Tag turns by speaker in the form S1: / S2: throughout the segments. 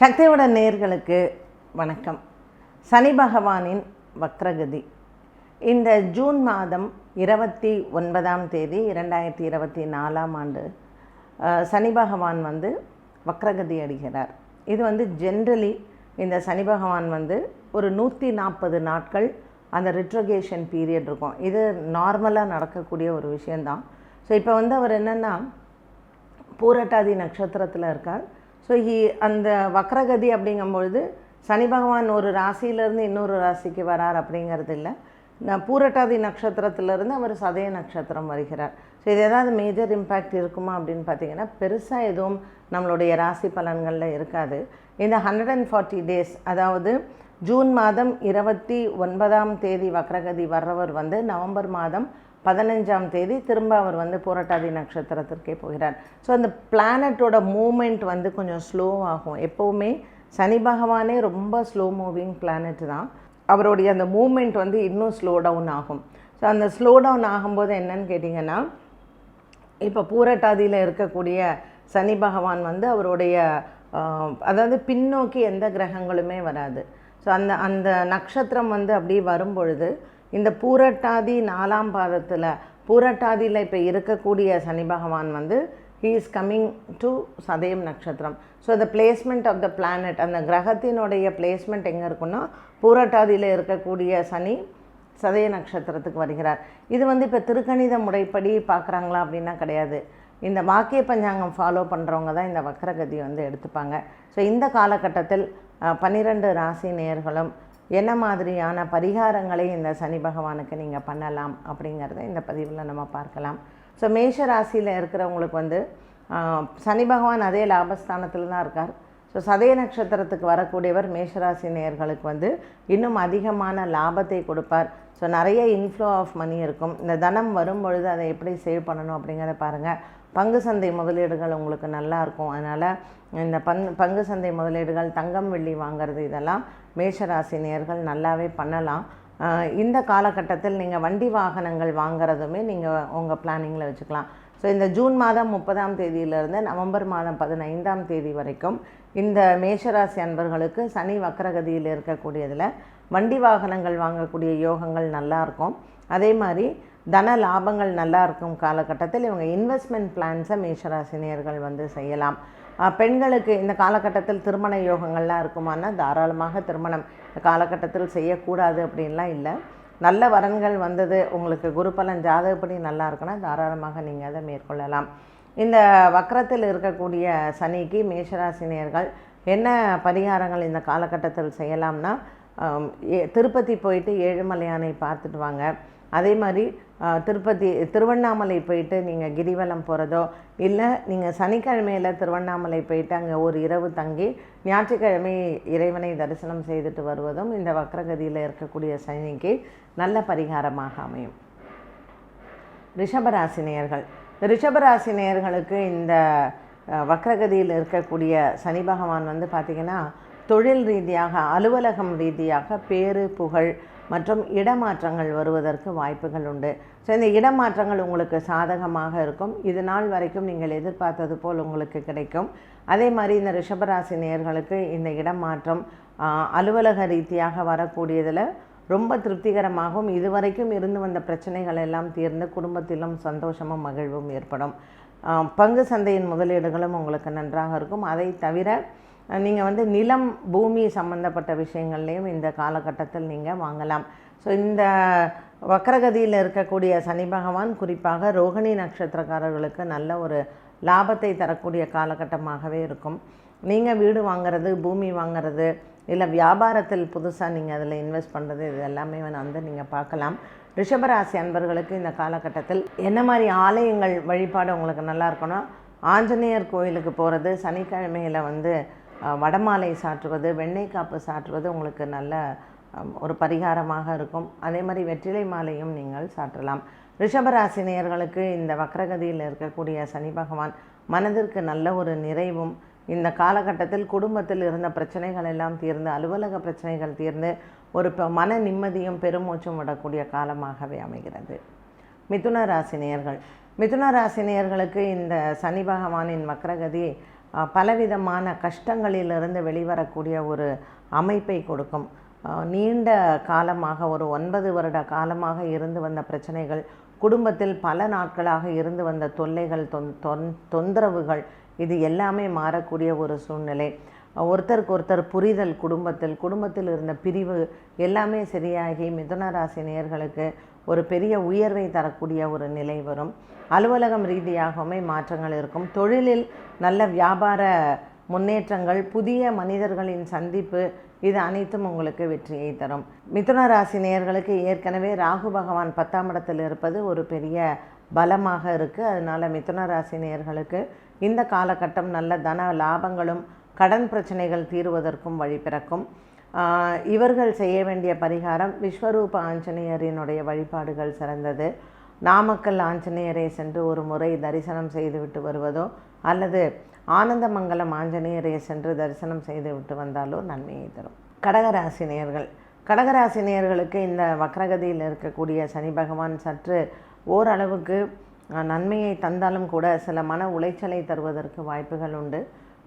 S1: சக்தியோட நேர்களுக்கு வணக்கம். சனி பகவானின் வக்ரகதி. இந்த ஜூன் மாதம் இருபத்தி ஒன்பதாம் தேதி இரண்டாயிரத்தி இருபத்தி நாலாம் ஆண்டு சனி பகவான் வந்து வக்ரகதி அடைகிறார். இது வந்து ஜென்ரலி இந்த சனி பகவான் வந்து ஒரு நூற்றி நாற்பது நாட்கள் அந்த ரிட்ரகேஷன் பீரியட் இருக்கும். இது நார்மலாக நடக்கக்கூடிய ஒரு விஷயந்தான் ஸோ இப்போ வந்து அவர் என்னென்னா பூரட்டாதி நட்சத்திரத்தில் இருக்கார். ஸோ ஹி அந்த வக்ரகதி அப்படிங்கும்பொழுது சனி பகவான் ஒரு ராசியிலேருந்து இன்னொரு ராசிக்கு வரார் அப்படிங்கிறது இல்லை. நான் பூரட்டாதி நட்சத்திரத்திலிருந்து அவர் சதய நட்சத்திரம் வருகிறார். ஸோ இது ஏதாவது மேஜர் இம்பேக்ட் இருக்குமா அப்படின்னு பார்த்தீங்கன்னா பெருசாக எதுவும் நம்மளுடைய ராசி பலன்களில் இருக்காது. இந்த ஹண்ட்ரட் அண்ட் ஃபார்ட்டி டேஸ் அதாவது ஜூன் மாதம் இருபத்தி ஒன்பதாம் தேதி வக்ரகதி வர்றவர் வந்து நவம்பர் மாதம் பதினஞ்சாம் தேதி திரும்ப அவர் வந்து பூரட்டாதி நட்சத்திரத்திற்கே போகிறார். ஸோ அந்த பிளானட்டோட மூமெண்ட் வந்து கொஞ்சம் ஸ்லோவாகும் எப்போவுமே சனி பகவானே ரொம்ப ஸ்லோ மூவிங் பிளானட் தான். அவருடைய அந்த மூமெண்ட் வந்து இன்னும் ஸ்லோ டவுன் ஆகும். ஸோ அந்த ஸ்லோ டவுன் ஆகும்போது என்னன்னு கேட்டிங்கன்னா இப்போ பூரட்டாதியில் இருக்கக்கூடிய சனி பகவான் வந்து அவருடைய அதாவது பின்னோக்கி எந்த கிரகங்களுமே வராது. ஸோ அந்த அந்த நட்சத்திரம் வந்து அப்படியே வரும்பொழுது இந்த பூரட்டாதி நாலாம் பாதத்தில் பூரட்டாதியில் இப்போ இருக்கக்கூடிய சனி பகவான் வந்து ஹீ இஸ் கம்மிங் டு சதயம் நட்சத்திரம். So the placement of the planet அந்த கிரகத்தினுடைய பிளேஸ்மெண்ட் எங்கே இருக்குன்னா பூரட்டாதியில் இருக்கக்கூடிய சனி சதய நட்சத்திரத்துக்கு வருகிறார். இது வந்து இப்போ திருக்கணித முறைப்படி பார்க்குறாங்களா அப்படின்னா கிடையாது. இந்த வாக்கிய பஞ்சாங்கம் ஃபாலோ பண்ணுறவங்க தான் இந்த வக்கரகதியை வந்து எடுத்துப்பாங்க. ஸோ இந்த காலகட்டத்தில் பன்னிரெண்டு ராசி நேர்களும் என்ன மாதிரியான பரிகாரங்களை இந்த சனி பகவானுக்கு நீங்கள் பண்ணலாம் அப்படிங்கிறத இந்த பதிவில் நம்ம பார்க்கலாம். ஸோ மேஷ ராசியில் இருக்கிறவங்களுக்கு வந்து சனி பகவான் அதே லாபஸ்தானத்தில் தான் இருக்கார். ஸோ சதய நட்சத்திரத்துக்கு வரக்கூடியவர் மேஷராசி நேயர்களுக்கு வந்து இன்னும் அதிகமான லாபத்தை கொடுப்பார். ஸோ நிறைய இன்ஃப்ளோ ஆஃப் மணி இருக்கும். இந்த தனம் வரும் பொழுது அதை எப்படி சேவ் பண்ணணும் அப்படிங்கிறத பாருங்கள் பங்கு சந்தை முதலீடுகள் உங்களுக்கு நல்லா இருக்கும். அதனால் இந்த பங் பங்கு சந்தை முதலீடுகள் தங்கம் வெள்ளி வாங்குறது இதெல்லாம் மேஷராசி நேயர்கள் நல்லாவே பண்ணலாம். இந்த காலகட்டத்தில் நீங்கள் வண்டி வாகனங்கள் வாங்குறதுமே நீங்கள் உங்கள் பிளானிங்கில் வச்சுக்கலாம். ஸோ இந்த ஜூன் மாதம் முப்பதாம் தேதியிலிருந்து நவம்பர் மாதம் பதினைந்தாம் தேதி வரைக்கும் இந்த மேஷராசி அன்பர்களுக்கு சனி வக்கரகதியில் இருக்கக்கூடியதில் வண்டி வாகனங்கள் வாங்கக்கூடிய யோகங்கள் நல்லாயிருக்கும் அதே மாதிரி தன லாபங்கள் நல்லா இருக்கும் காலகட்டத்தில் இவங்க இன்வெஸ்ட்மெண்ட் பிளான்ஸை மேஷராசினியர்கள் வந்து செய்யலாம். பெண்களுக்கு இந்த காலகட்டத்தில் திருமண யோகங்கள்லாம் இருக்குமானா தாராளமாக திருமணம் காலகட்டத்தில் செய்யக்கூடாது அப்படின்லாம் இல்லை. நல்ல வரன்கள் வந்தது. உங்களுக்கு குரு பலன் ஜாதகப்படி நல்லா இருக்குன்னா தாராளமாக நீங்கள் அதை மேற்கொள்ளலாம். இந்த வக்கரத்தில் இருக்கக்கூடிய சனிக்கு மேஷராசினியர்கள் என்ன பரிகாரங்கள் இந்த காலகட்டத்தில் செய்யலாம்னா ஏ- திருப்பதி போயிட்டு ஏழுமலையானை பார்த்துட்டு வாங்க. அதே மாதிரி திருப்பதி திருவண்ணாமலை போயிட்டு நீங்கள் கிரிவலம் போகிறதோ இல்லை நீங்கள் சனிக்கிழமையில் திருவண்ணாமலை போயிட்டு அங்கே ஒரு இரவு தங்கி ஞாயிற்றுக்கிழமை இறைவனை தரிசனம் செய்துட்டு வருவதும் இந்த வக்ரகதியில் இருக்கக்கூடிய சனிக்கு நல்ல பரிகாரமாக அமையும். ரிஷபராசினியர்கள். ரிஷபராசினியர்களுக்கு இந்த வக்ரகதியில் இருக்கக்கூடிய சனி பகவான் வந்து பார்த்திங்கன்னா தொழில் ரீதியாக அலுவலகம் ரீதியாக பேரு புகழ் மற்றும் இடமாற்றங்கள் வருவதற்கு வாய்ப்புகள் உண்டு. ஸோ இந்த இடமாற்றங்கள் உங்களுக்கு சாதகமாக இருக்கும். இது நாள் வரைக்கும் நீங்கள் எதிர்பார்த்தது போல் உங்களுக்கு கிடைக்கும். அதே மாதிரி இந்த ரிஷபராசி நேர்களுக்கு இந்த இடமாற்றம் அலுவலக ரீதியாக வரக்கூடியதில் ரொம்ப திருப்திகரமாகவும் இதுவரைக்கும் இருந்து வந்த பிரச்சனைகள் எல்லாம் தீர்ந்து குடும்பத்திலும் சந்தோஷமும் மகிழ்வும் ஏற்படும். பங்கு சந்தையின் முதலீடுகளும் உங்களுக்கு நன்றாக இருக்கும். அதை தவிர நீங்கள் வந்து நிலம் பூமி சம்மந்தப்பட்ட விஷயங்கள்லையும் இந்த காலகட்டத்தில் நீங்கள் வாங்கலாம். ஸோ இந்த வக்கரகதியில் இருக்கக்கூடிய சனி பகவான் குறிப்பாக ரோகிணி நட்சத்திரக்காரர்களுக்கு நல்ல ஒரு லாபத்தை தரக்கூடிய காலகட்டமாகவே இருக்கும். நீங்கள் வீடு வாங்குறது பூமி வாங்குறது இல்லை வியாபாரத்தில் புதுசாக நீங்கள் அதில் இன்வெஸ்ட் பண்ணுறது இது எல்லாமே வந்து நீங்கள் பார்க்கலாம். ரிஷபராசி அன்பர்களுக்கு இந்த காலகட்டத்தில் என்ன மாதிரி ஆலயங்கள் வழிபாடு உங்களுக்கு நல்லா இருக்கணும் ஆஞ்சநேயர் கோயிலுக்கு போகிறது சனிக்கிழமையில் வந்து வடமாலை சாற்றுவது வெண்ணெய் காப்பு சாற்றுவது உங்களுக்கு நல்ல ஒரு பரிகாரமாக இருக்கும். அதே மாதிரி வெற்றிலை மாலையும் நீங்கள் சாற்றலாம். ரிஷபராசி நேயர்களுக்கு இந்த வக்ரகதியில் இருக்கக்கூடிய சனி பகவான் மனதிற்கு நல்ல ஒரு நிறைவும் இந்த காலகட்டத்தில் குடும்பத்தில் இருந்த பிரச்சனைகள் எல்லாம் தீர்ந்து அலுவலக பிரச்சனைகள் தீர்ந்து ஒரு மன நிம்மதியும் பெருமூச்சும் விடக்கூடிய காலமாகவே அமைகிறது. மிதுன ராசி நேயர்கள் மிதுன ராசி நேயர்களுக்கு இந்த சனி பகவானின் வக்ரகதி பலவிதமான கஷ்டங்களிலிருந்து வெளிவரக்கூடிய ஒரு அமைப்பை கொடுக்கும். நீண்ட காலமாக ஒரு ஒன்பது வருட காலமாக இருந்து வந்த பிரச்சனைகள் குடும்பத்தில் பல நாட்களாக இருந்து வந்த தொல்லைகள் தொந் தொந் தொந்தரவுகள் இது எல்லாமே மாறக்கூடிய ஒரு சூழ்நிலை. ஒருத்தருக்கு ஒருத்தர் புரிதல் குடும்பத்தில் குடும்பத்தில் இருந்த பிரிவு எல்லாமே சரியாகி மிதுன ராசி நேர்களுக்கு ஒரு பெரிய உயர்வை தரக்கூடிய ஒரு நிலை வரும். அலுவலகம் ரீதியாகவுமே மாற்றங்கள் இருக்கும். தொழிலில் நல்ல வியாபார முன்னேற்றங்கள் புதிய மனிதர்களின் சந்திப்பு இது அனைத்தும் உங்களுக்கு வெற்றியை தரும். மிதுன ராசி நேயர்களுக்கு ஏற்கனவே ராகு பகவான் பத்தாம் இடத்தில் இருப்பது ஒரு பெரிய பலமாக இருக்குது அதனால் மிதுன ராசி நேயர்களுக்கு இந்த காலகட்டம் நல்ல தன லாபங்களும் கடன் பிரச்சனைகள் தீருவதற்கும் வழி பிறக்கும். இவர்கள் செய்ய வேண்டிய பரிகாரம் விஸ்வரூப ஆஞ்சநேயரினுடைய வழிபாடுகள் சிறந்தது. நாமக்கல் ஆஞ்சநேயரை சென்று ஒரு முறை தரிசனம் செய்துவிட்டு வருவதோ அல்லது ஆனந்தமங்கலம் ஆஞ்சநேயரை சென்று தரிசனம் செய்துவிட்டு வந்தாலோ நன்மையை தரும். கடகராசினியர்கள். கடகராசினியர்களுக்கு இந்த வக்ரகதியில் இருக்கக்கூடிய சனி பகவான் சற்று ஓரளவுக்கு நன்மையை தந்தாலும் கூட சில மன உளைச்சலை தருவதற்கு வாய்ப்புகள் உண்டு.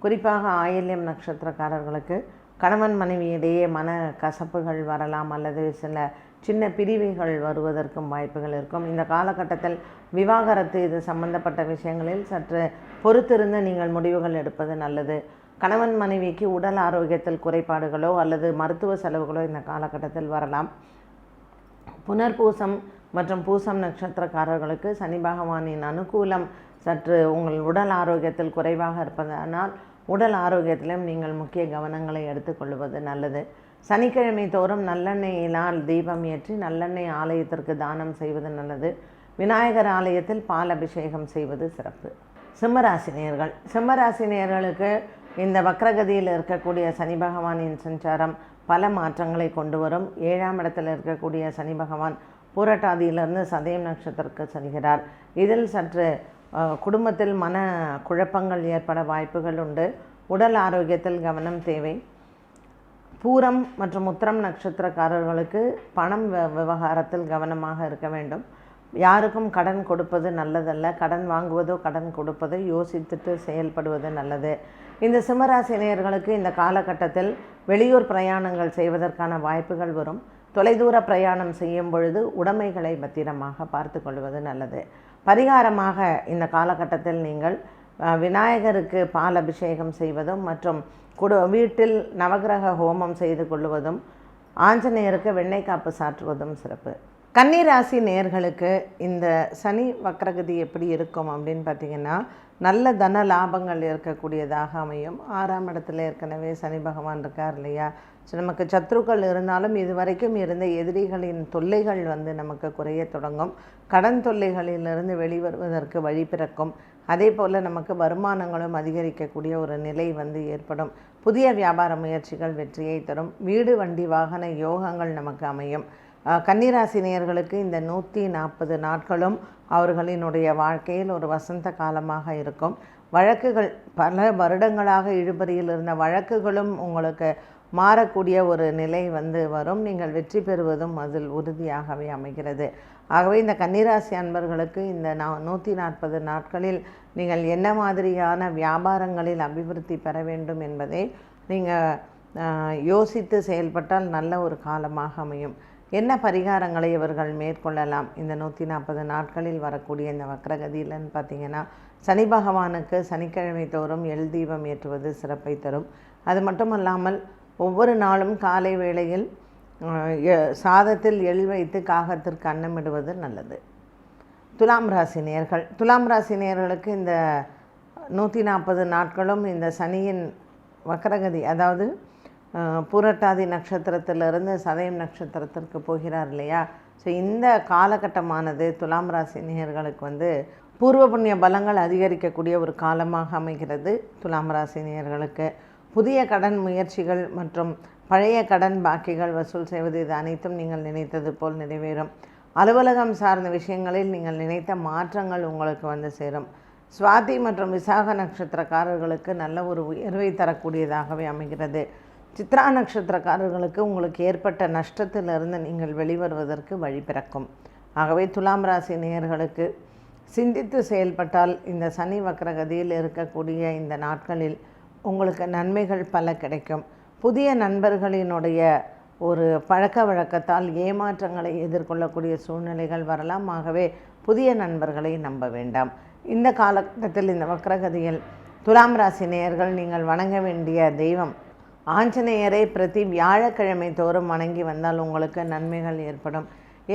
S1: குறிப்பாக ஆயில்யம் நட்சத்திரக்காரர்களுக்கு கணவன் மனைவியிடையே மன கசப்புகள் வரலாம் அல்லது சில சின்ன பிரிவுகள் வருவதற்கும் வாய்ப்புகள் இருக்கும். இந்த காலகட்டத்தில் விவாகரத்து இது சம்பந்தப்பட்ட விஷயங்களில் சற்று பொறுத்திருந்து நீங்கள் முடிவுகள் எடுப்பது நல்லது. கணவன் மனைவிக்கு உடல் ஆரோக்கியத்தில் குறைபாடுகளோ அல்லது மருத்துவ செலவுகளோ இந்த காலகட்டத்தில் வரலாம். புனர்பூசம் மற்றும் பூசம் நட்சத்திரக்காரர்களுக்கு சனி பகவானின் அனுகூலம் சற்று உங்கள் உடல் ஆரோக்கியத்தில் குறைவாக இருப்பதனால் உடல் ஆரோக்கியத்திலும் நீங்கள் முக்கிய கவனங்களை எடுத்துக்கொள்வது நல்லது. சனிக்கிழமை தோறும் நல்லெண்ணெயினால் தீபம் ஏற்றி நல்லெண்ணெய் ஆலயத்திற்கு தானம் செய்வது நல்லது. விநாயகர் ஆலயத்தில் பால் அபிஷேகம் செய்வது சிறப்பு. சிம்மராசினியர்கள். சிம்மராசினியர்களுக்கு இந்த வக்ரகதியில் இருக்கக்கூடிய சனி பகவானின் சஞ்சாரம் பல மாற்றங்களை கொண்டு வரும். ஏழாம் இடத்தில் இருக்கக்கூடிய சனி பகவான் பூரட்டாதியிலிருந்து சதயம் நட்சத்திரக்கு செல்கிறார். இதில் சற்று குடும்பத்தில் மன குழப்பங்கள் ஏற்பட வாய்ப்புகள் உண்டு. உடல் ஆரோக்கியத்தில் கவனம் தேவை. பூரம் மற்றும் உத்திரம் நட்சத்திரக்காரர்களுக்கு பணம் விவகாரத்தில் கவனமாக இருக்க வேண்டும். யாருக்கும் கடன் கொடுப்பது நல்லதல்ல. கடன் வாங்குவதோ கடன் கொடுப்பதோ யோசித்துட்டு செயல்படுவது நல்லது. இந்த சிம்மராசினியர்களுக்கு இந்த காலகட்டத்தில் வெளியூர் பிரயாணங்கள் செய்வதற்கான வாய்ப்புகள் வரும். தொலைதூர பிரயாணம் செய்யும் பொழுது உடைமைகளை பத்திரமாக பார்த்து கொள்வது நல்லது. பரிகாரமாக இந்த காலகட்டத்தில் நீங்கள் விநாயகருக்கு பால் அபிஷேகம் செய்வதும் மற்றும் குடு வீட்டில் நவக்கிரக ஹோமம் செய்து கொள்வதும் ஆஞ்சநேயருக்கு வெண்ணெய் காப்பு சாற்றுவதும் சிறப்பு. கன்னிராசி நேர்களுக்கு இந்த சனி வக்ரகதி எப்படி இருக்கும் அப்படின்னு பார்த்தீங்கன்னா நல்ல தன லாபங்கள் இருக்கக்கூடியதாக அமையும். ஆறாம் இடத்துல ஏற்கனவே சனி பகவான் இருக்கார் இல்லையா? ஸோ நமக்கு சத்ருக்கள் இருந்தாலும் இது வரைக்கும் இருந்த எதிரிகளின் தொல்லைகள் வந்து நமக்கு குறைய தொடங்கும். கடன் தொல்லைகளிலிருந்து வெளிவருவதற்கு வழி பிறக்கும். அதே போல் நமக்கு வருமானங்களும் அதிகரிக்கக்கூடிய ஒரு நிலை வந்து ஏற்படும். புதிய வியாபார முயற்சிகள் வெற்றியை தரும். வீடு வண்டி வாகன யோகங்கள் நமக்கு அமையும். கன்னிராசினியர்களுக்கு கன்னிராசி நேயர்களுக்கு இந்த நூற்றி நாற்பது நாட்களும் அவர்களினுடைய வாழ்க்கையில் ஒரு வசந்த காலமாக இருக்கும். வழக்குகள் பல வருடங்களாக இழுபறியில் இருந்த வழக்குகளும் உங்களுக்கு மாறக்கூடிய ஒரு நிலை வந்து வரும். நீங்கள் வெற்றி பெறுவதும் அதில் உறுதியாகவே அமைகிறது. ஆகவே இந்த கன்னிராசி அன்பர்களுக்கு இந்த நா நூற்றி நாற்பது நாட்களில் நீங்கள் என்ன மாதிரியான வியாபாரங்களில் அபிவிருத்தி பெற வேண்டும் என்பதை நீங்கள் யோசித்து செயல்பட்டால் நல்ல ஒரு காலமாக அமையும். என்ன பரிகாரங்களை இவர்கள் மேற்கொள்ளலாம்? இந்த நூற்றி நாற்பது நாட்களில் வரக்கூடிய இந்த வக்ரகதியிலன்னு பார்த்தீங்கன்னா சனி பகவானுக்கு சனிக்கிழமை தோறும் எள் தீபம் ஏற்றுவது சிறப்பை தரும். அது மட்டுமல்லாமல் ஒவ்வொரு நாளும் காலை வேளையில் எ- சாதத்தில் எள் வைத்து காகத்திற்கு அன்னமிடுவது நல்லது. துலாம் ராசி நேர்கள். துலாம் ராசி நேர்களுக்கு இந்த நூற்றி நாற்பது நாட்களும் இந்த சனியின் வக்ரகதி அதாவது புரட்டாதி நட்சத்திரத்திலிருந்து சதயம் நட்சத்திரத்திற்கு போகிறார் இல்லையா? ஸோ இந்த காலகட்டமானது துலாம் ராசி நேயர்களுக்கு வந்து பூர்வ புண்ணிய பலங்கள் அதிகரிக்கக்கூடிய ஒரு காலமாக அமைகிறது துலாம் ராசி நேயர்களுக்கு. புதிய கடன் முயற்சிகள் மற்றும் பழைய கடன் பாக்கிகள் வசூல் செய்வது இது அனைத்தும் நீங்கள் நினைத்தது போல் நிறைவேறும். அலுவலகம் சார்ந்த விஷயங்களில் நீங்கள் நினைத்த மாற்றங்கள் உங்களுக்கு வந்து சேரும். சுவாதி மற்றும் விசாக நட்சத்திரக்காரர்களுக்கு நல்ல ஒரு உயர்வை தரக்கூடியதாகவே அமைகிறது. சித்ரா நட்சத்திரக்காரர்களுக்கு உங்களுக்கு ஏற்பட்ட நஷ்டத்திலிருந்து நீங்கள் வெளிவருவதற்கு வழி பிறக்கும். ஆகவே துலாம் ராசி நேயர்களுக்கு சிந்தித்து செயல்பட்டால் இந்த சனி வக்ரகதியில் இருக்கக்கூடிய இந்த நாட்களில் உங்களுக்கு நன்மைகள் பல கிடைக்கும். புதிய நண்பர்களினுடைய ஒரு பழக்க வழக்கத்தால் ஏமாற்றங்களை எதிர்கொள்ளக்கூடிய சூழ்நிலைகள் வரலாம். ஆகவே புதிய நண்பர்களை நம்ப வேண்டாம். இந்த காலகட்டத்தில் இந்த வக்ரகதியில் துலாம் ராசி நேயர்கள் நீங்கள் வணங்க வேண்டிய தெய்வம் ஆஞ்சநேயரை பிரதி வியாழக்கிழமை தோறும் வணங்கி வந்தால் உங்களுக்கு நன்மைகள் ஏற்படும்.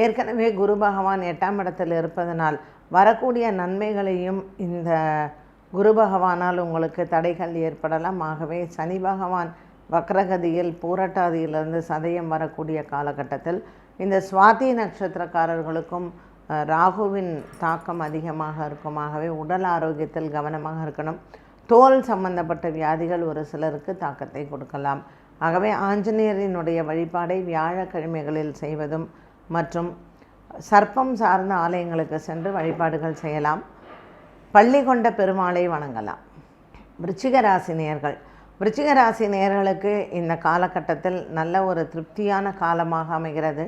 S1: ஏற்கனவே குரு பகவான் எட்டாம் இடத்தில் இருப்பதனால் வரக்கூடிய நன்மைகளையும் இந்த குரு பகவானால் உங்களுக்கு தடைகள் ஏற்படலாம். ஆகவே சனி பகவான் வக்ரகதியில் பூரட்டாதியிலிருந்து சதயம் வரக்கூடிய காலகட்டத்தில் இந்த சுவாதி நட்சத்திரக்காரர்களுக்கும் ராகுவின் தாக்கம் அதிகமாக இருக்கும். ஆகவே உடல் ஆரோக்கியத்தில் கவனமாக இருக்கணும். தோல் சம்பந்தப்பட்ட வியாதிகள் ஒரு சிலருக்கு தாக்கத்தை கொடுக்கலாம். ஆகவே ஆஞ்சநேயரினுடைய வழிபாடை வியாழக்கிழமைகளில் செய்வதும் மற்றும் சர்ப்பம் சார்ந்த ஆலயங்களுக்கு சென்று வழிபாடுகள் செய்யலாம். பள்ளி கொண்ட பெருமாளை வணங்கலாம். விருச்சிக ராசி நேயர்கள். விருச்சிக ராசி நேயர்களுக்கு இந்த காலகட்டத்தில் நல்ல ஒரு திருப்தியான காலமாக அமைகிறது.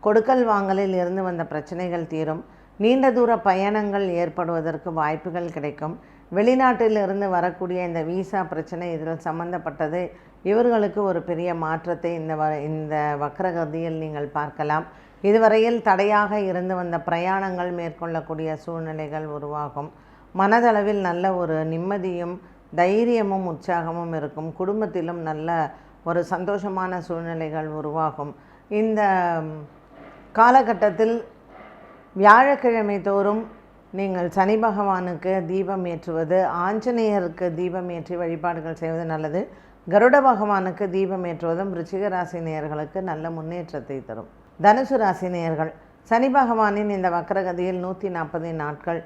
S1: கொடுக்கல் வாங்கலில் இருந்து வந்த பிரச்சனைகள் தீரும். நீண்ட தூர பயணங்கள் ஏற்படுவதற்கு வாய்ப்புகள் கிடைக்கும். வெளிநாட்டிலிருந்து வரக்கூடிய இந்த விசா பிரச்சனை இதில் சம்பந்தப்பட்டது. இவர்களுக்கு ஒரு பெரிய மாற்றத்தை இந்த வ இந்த வக்ரகதியில் நீங்கள் பார்க்கலாம். இதுவரையில் தடையாக இருந்து வந்த பிரயாணங்கள் மேற்கொள்ளக்கூடிய சூழ்நிலைகள் உருவாகும். மனதளவில் நல்ல ஒரு நிம்மதியும் தைரியமும் உற்சாகமும் இருக்கும். குடும்பத்திலும் நல்ல ஒரு சந்தோஷமான சூழ்நிலைகள் உருவாகும். இந்த காலகட்டத்தில் வியாழக்கிழமை தோறும் நீங்கள் சனி பகவானுக்கு தீபம் ஏற்றுவது ஆஞ்சநேயருக்கு தீபம் ஏற்றி வழிபாடுகள் செய்வது நல்லது. கருட பகவானுக்கு தீபம் ஏற்றுவதும் ரிச்சிக ராசி நேயர்களுக்கு நல்ல முன்னேற்றத்தை தரும். தனுசு ராசி நேயர்கள் சனி பகவானின் இந்த வக்ரகதியில் நூற்றி நாற்பது நாட்கள்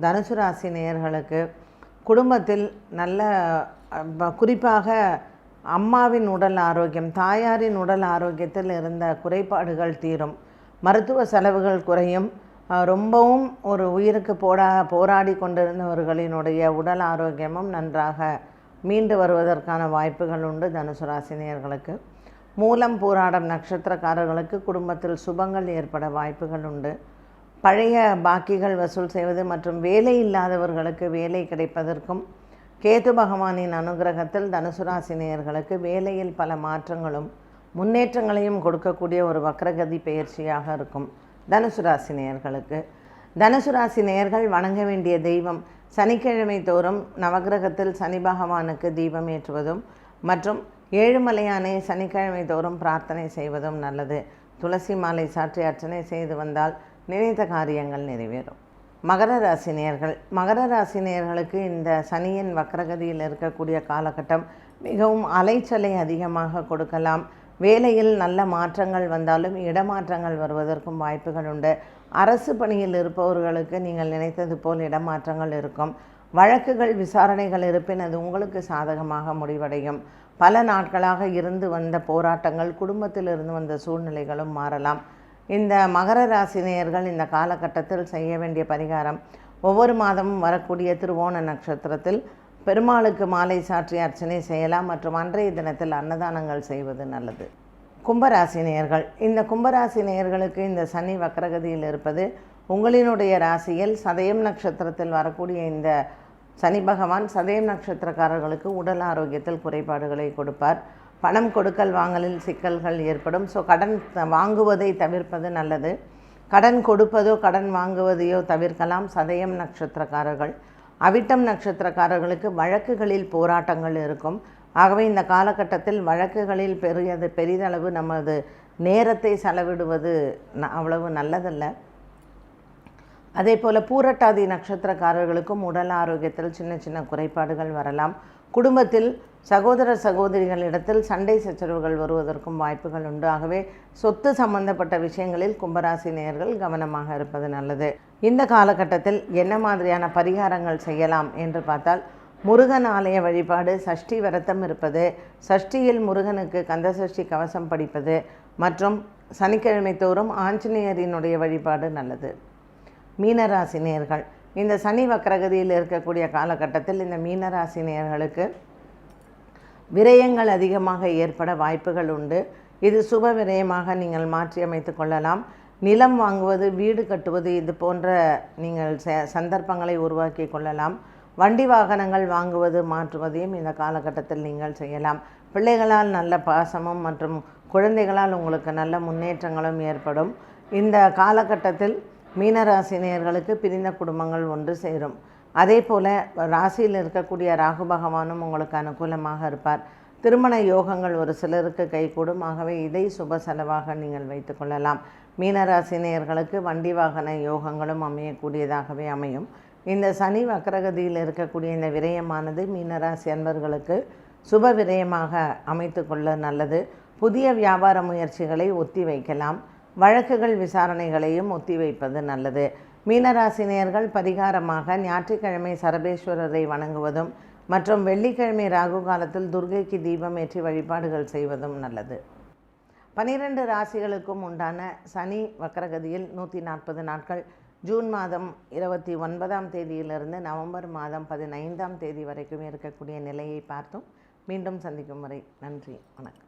S1: தனுசு ராசி நேயர்களுக்கு குடும்பத்தில் நல்ல ப- குறிப்பாக அம்மாவின் உடல் ஆரோக்கியம் தாயாரின் உடல் ஆரோக்கியத்தில் இருந்த குறைபாடுகள் தீரும். மருத்துவ செலவுகள் குறையும். ரொம்பவும் ஒரு உயிருக்கு போடா போராடி கொண்டிருந்தவர்களினுடைய உடல் ஆரோக்கியமும் நன்றாக மீண்டு வருவதற்கான வாய்ப்புகள் உண்டு தனுசு ராசினியர்களுக்கு மூலம் போராடும் நட்சத்திரக்காரர்களுக்கு குடும்பத்தில் சுபங்கள் ஏற்பட வாய்ப்புகள் உண்டு. பழைய பாக்கிகள் வசூல் செய்வது மற்றும் வேலை இல்லாதவர்களுக்கு வேலை கிடைப்பதற்கும் கேது பகவானின் அனுகிரகத்தில் தனுசு ராசினியர்களுக்கு வேலையில் பல மாற்றங்களும் முன்னேற்றங்களையும் கொடுக்கக்கூடிய ஒரு வக்ரகதி பயிற்சியாக இருக்கும். தனுசு ராசி நேயர்களுக்கு. தனுசு ராசி நேயர்கள் வணங்க வேண்டிய தெய்வம் சனிக்கிழமை தோறும் நவகிரகத்தில் சனி பகவானுக்கு தீபம் ஏற்றுவதும் மற்றும் ஏழுமலையானை சனிக்கிழமை தோறும் பிரார்த்தனை செய்வதும் நல்லது. துளசி மாலை சாற்றி அர்ச்சனை செய்து வந்தால் நினைத்த காரியங்கள் நிறைவேறும். மகர ராசி நேயர்கள். மகர ராசி நேயர்களுக்கு இந்த சனியின் வக்ரகதியில் இருக்கக்கூடிய காலகட்டம் மிகவும் அலைச்சலை அதிகமாக கொடுக்கலாம். வேலையில் நல்ல மாற்றங்கள் வந்தாலும் இடமாற்றங்கள் வருவதற்கும் வாய்ப்புகள் உண்டு. அரசு பணியில் இருப்பவர்களுக்கு நீங்கள் நினைத்தது போல் இடமாற்றங்கள் இருக்கும். வழக்குகள் விசாரணைகள் இருப்பின் அது உங்களுக்கு சாதகமாக முடிவடையும். பல நாட்களாக இருந்து வந்த போராட்டங்கள் குடும்பத்தில் இருந்து வந்த சூழ்நிலைகளும் மாறலாம். இந்த மகர ராசினியர்கள் இந்த காலகட்டத்தில் செய்ய வேண்டிய பரிகாரம் ஒவ்வொரு மாதமும் வரக்கூடிய திருவோண நட்சத்திரத்தில் பெருமாளுக்கு மாலை சாற்றி அர்ச்சனை செய்யலாம் மற்றும் அன்றைய தினத்தில் அன்னதானங்கள் செய்வது நல்லது. கும்பராசி நேயர்கள் இந்த கும்பராசி நேயர்களுக்கு இந்த சனி வக்ரகதியில் இருப்பது உங்களினுடைய ராசியில் சதயம் நட்சத்திரத்தில் வரக்கூடிய இந்த சனி பகவான் சதயம் நட்சத்திரக்காரர்களுக்கு உடல் ஆரோக்கியத்தில் குறைபாடுகளை கொடுப்பார். பணம் கொடுக்கல் வாங்கலில் சிக்கல்கள் ஏற்படும். ஸோ கடன் வாங்குவதை தவிர்ப்பது நல்லது. கடன் கொடுப்பதோ கடன் வாங்குவதையோ தவிர்க்கலாம் சதயம் நட்சத்திரக்காரர்கள். அவிட்டம் நட்சத்திரக்காரர்களுக்கு வழக்குகளில் போராட்டங்கள் இருக்கும். ஆகவே இந்த காலகட்டத்தில் வழக்குகளில் பெரியது பெரிதளவு நமது நேரத்தை செலவிடுவது ந- அவ்வளவு நல்லதல்ல. அதே போல் பூரட்டாதி நட்சத்திரக்காரர்களுக்கும் உடல் ஆரோக்கியத்தில் சின்ன சின்ன குறைபாடுகள் வரலாம். குடும்பத்தில் சகோதர சகோதரிகளிடத்தில் சண்டை சச்சரவுகள் வருவதற்கும் வாய்ப்புகள் உண்டு. ஆகவே சொத்து சம்பந்தப்பட்ட விஷயங்களில் கும்பராசி நேயர்கள் கவனமாக இருப்பது நல்லது. இந்த காலகட்டத்தில் என்ன மாதிரியான பரிகாரங்கள் செய்யலாம் என்று பார்த்தால் முருகன் ஆலய வழிபாடு சஷ்டி விரதம் இருப்பது சஷ்டியில் முருகனுக்கு கந்த சஷ்டி கவசம் படிப்பது மற்றும் சனிக்கிழமை தோறும் ஆஞ்சநேயரினுடைய வழிபாடு நல்லது. மீனராசி நேர்கள் இந்த சனி வக்கரகதியில் இருக்கக்கூடிய காலகட்டத்தில் இந்த மீனராசினியர்களுக்கு விரயங்கள் அதிகமாக ஏற்பட வாய்ப்புகள் உண்டு. இது சுப விரயமாக நீங்கள் மாற்றி அமைத்து கொள்ளலாம். நிலம் வாங்குவது வீடு கட்டுவது இது போன்ற நீங்கள் ச- சந்தர்ப்பங்களை உருவாக்கி கொள்ளலாம். வண்டி வாகனங்கள் வாங்குவது மாற்றுவதையும் இந்த காலகட்டத்தில் நீங்கள் செய்யலாம். பிள்ளைகளால் நல்ல பாசமும் மற்றும் குழந்தைகளால் உங்களுக்கு நல்ல முன்னேற்றங்களும் ஏற்படும். இந்த காலகட்டத்தில் மீனராசினியர்களுக்கு பிரிந்த குடும்பங்கள் ஒன்று சேரும். அதே போல் ராசியில் இருக்கக்கூடிய ராகு பகவானும் உங்களுக்கு அனுகூலமாக இருப்பார். திருமண யோகங்கள் ஒரு சிலருக்கு கைகூடும். ஆகவே இதை சுப செலவாக நீங்கள் வைத்துக்கொள்ளலாம் மீனராசினியர்களுக்கு வண்டி வாகன யோகங்களும் அமையக்கூடியதாகவே அமையும். இந்த சனி வக்கரகதியில் இருக்கக்கூடிய இந்த விரயமானது மீனராசி அன்பர்களுக்கு சுப விரயமாக அமைத்து கொள்ள நல்லது. புதிய வியாபார முயற்சிகளை ஒத்தி வைக்கலாம். வழக்குகள் விசாரணைகளையும் ஒத்திவைப்பது நல்லது. மீனராசினியர்கள் பரிகாரமாக ஞாயிற்றுக்கிழமை சரபேஸ்வரரை வணங்குவதும் மற்றும் வெள்ளிக்கிழமை ராகு காலத்தில் துர்கைக்கு தீபம் ஏற்றி வழிபாடுகள் செய்வதும் நல்லது. பனிரெண்டு ராசிகளுக்கும் உண்டான சனி வக்கரகதியில் நூற்றி நாற்பது நாட்கள். ஜூன் மாதம் இருபத்தி ஒன்பதாம் தேதியிலிருந்து நவம்பர் மாதம் பதினைந்தாம் தேதி வரைக்கும் இருக்கக்கூடிய நிலையை பார்த்தும் மீண்டும் சந்திக்கும் வரை நன்றி. வணக்கம்.